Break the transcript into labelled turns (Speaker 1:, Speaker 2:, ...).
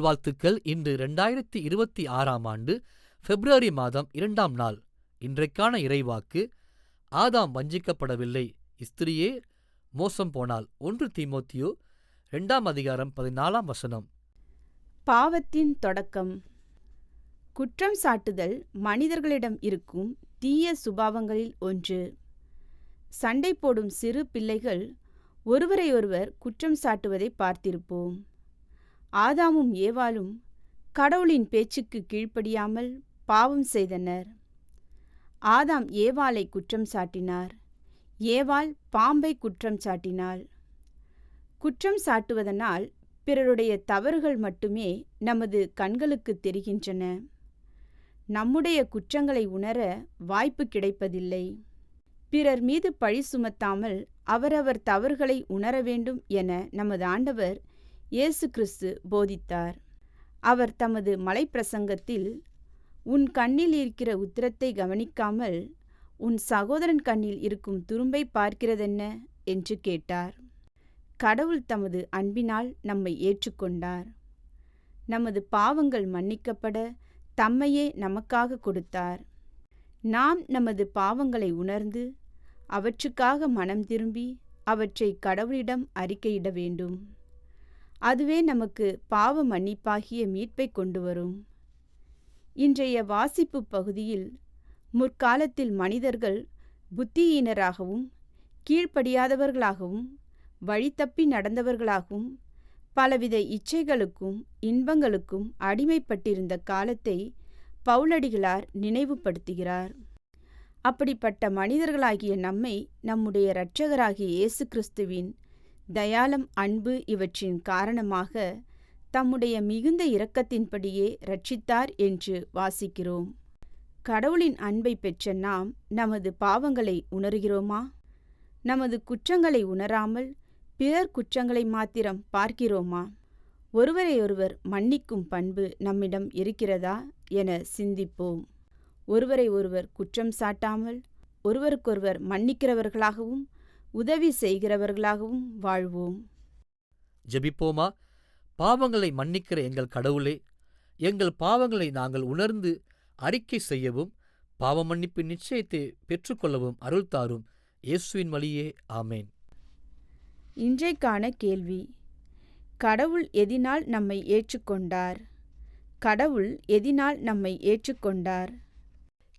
Speaker 1: வாழ்த்துக்கள் இன்று ரெண்டாயிரத்தி இருபத்தி ஆறாம் ஆண்டு பிப்ரவரி மாதம் இரண்டாம் நாள். இன்றைக்கான இறைவாக்கு ஆதாம் வஞ்சிக்கப்படவில்லை. ஸ்திரியே மோசம் போனால் ஒன்று தீமோத்தியோ இரண்டாம் அதிகாரம் பதினாலாம் வசனம்.
Speaker 2: பாவத்தின் தொடக்கம். குற்றம் சாட்டுதல் மனிதர்களிடம் இருக்கும் தீய சுபாவங்களில் ஒன்று. சண்டை போடும் சிறு பிள்ளைகள் ஒருவரையொருவர் குற்றம் சாட்டுவதை பார்த்திருப்போம். ஆதாமும் ஏவாளும் கடவுளின் பேச்சுக்கு கீழ்ப்படியாமல் பாவம் செய்தனர். ஆதாம் ஏவாளை குற்றம் சாட்டினார். ஏவாள் பாம்பை குற்றம் சாட்டினாள். குற்றம் சாட்டுவதனால் பிறருடைய தவறுகள் மட்டுமே நமது கண்களுக்கு தெரிகின்றன. நம்முடைய குற்றங்களை உணர வாய்ப்பு கிடைப்பதில்லை. பிறர் மீது பழி சுமத்தாமல் அவரவர் தவறுகளை உணர வேண்டும் என நமது ஆண்டவர் இயேசு கிறிஸ்து போதித்தார். அவர் தமது மலைப்பிரசங்கத்தில் உன் கண்ணில் இருக்கிற உத்திரத்தை கவனிக்காமல் உன் சகோதரன் கண்ணில் இருக்கும் துரும்பை பார்க்கிறதென்ன? என்று கேட்டார். கடவுள் தமது அன்பினால் நம்மை ஏற்றுக்கொண்டார். நமது பாவங்கள் மன்னிக்கப்பட தம்மையே நமக்காக கொடுத்தார். நாம் நமது பாவங்களை உணர்ந்து அவற்றுக்காக மனம் திரும்பி அவற்றை கடவுளிடம் அறிக்கையிட வேண்டும். அதுவே நமக்கு பாவ மன்னிப்பாகிய மீட்பை கொண்டு வரும். இன்றைய வாசிப்பு பகுதியில் முற்காலத்தில் மனிதர்கள் புத்தியீனராகவும் கீழ்ப்படியாதவர்களாகவும் வழித்தப்பி நடந்தவர்களாகவும் பலவித இச்சைகளுக்கும் இன்பங்களுக்கும் அடிமைப்பட்டிருந்த காலத்தை பவுலடிகளார் நினைவுபடுத்துகிறார். அப்படிப்பட்ட மனிதர்களாகிய நம்மை நம்முடைய இரட்சகராகிய இயேசு கிறிஸ்துவின் தயாளம் அன்பு இவற்றின் காரணமாக தம்முடைய மிகுந்த இரக்கத்தின்படியே ரட்சித்தார் என்று வாசிக்கிறோம். கடவுளின் அன்பை பெற்ற நாம் நமது பாவங்களை உணர்கிறோமா? நமது குற்றங்களை உணராமல் பிறர் குற்றங்களை மாத்திரம் பார்க்கிறோமா? ஒருவரையொருவர் மன்னிக்கும் பண்பு நம்மிடம் இருக்கிறதா என சிந்திப்போம். ஒருவரை ஒருவர் குற்றம் சாட்டாமல் ஒருவருக்கொருவர் மன்னிக்கிறவர்களாகவும் உதவி செய்கிறவர்களாகவும் வாழ்வோம்.
Speaker 1: ஜெபிப்போமா? பாவங்களை மன்னிக்கிற எங்கள் கடவுளே எங்கள் பாவங்களை நாங்கள் உணர்ந்து அறிக்கை செய்யவும் பாவ மன்னிப்பின் நிச்சயத்தை பெற்றுக்கொள்ளவும் அருள் தாரும். இயேசுவின் வழியே ஆமேன்.
Speaker 2: இன்றைக்கான கேள்வி கடவுள் எதினால் நம்மை ஏற்றுக்கொண்டார்? கடவுள் எதினால் நம்மை ஏற்றுக்கொண்டார்?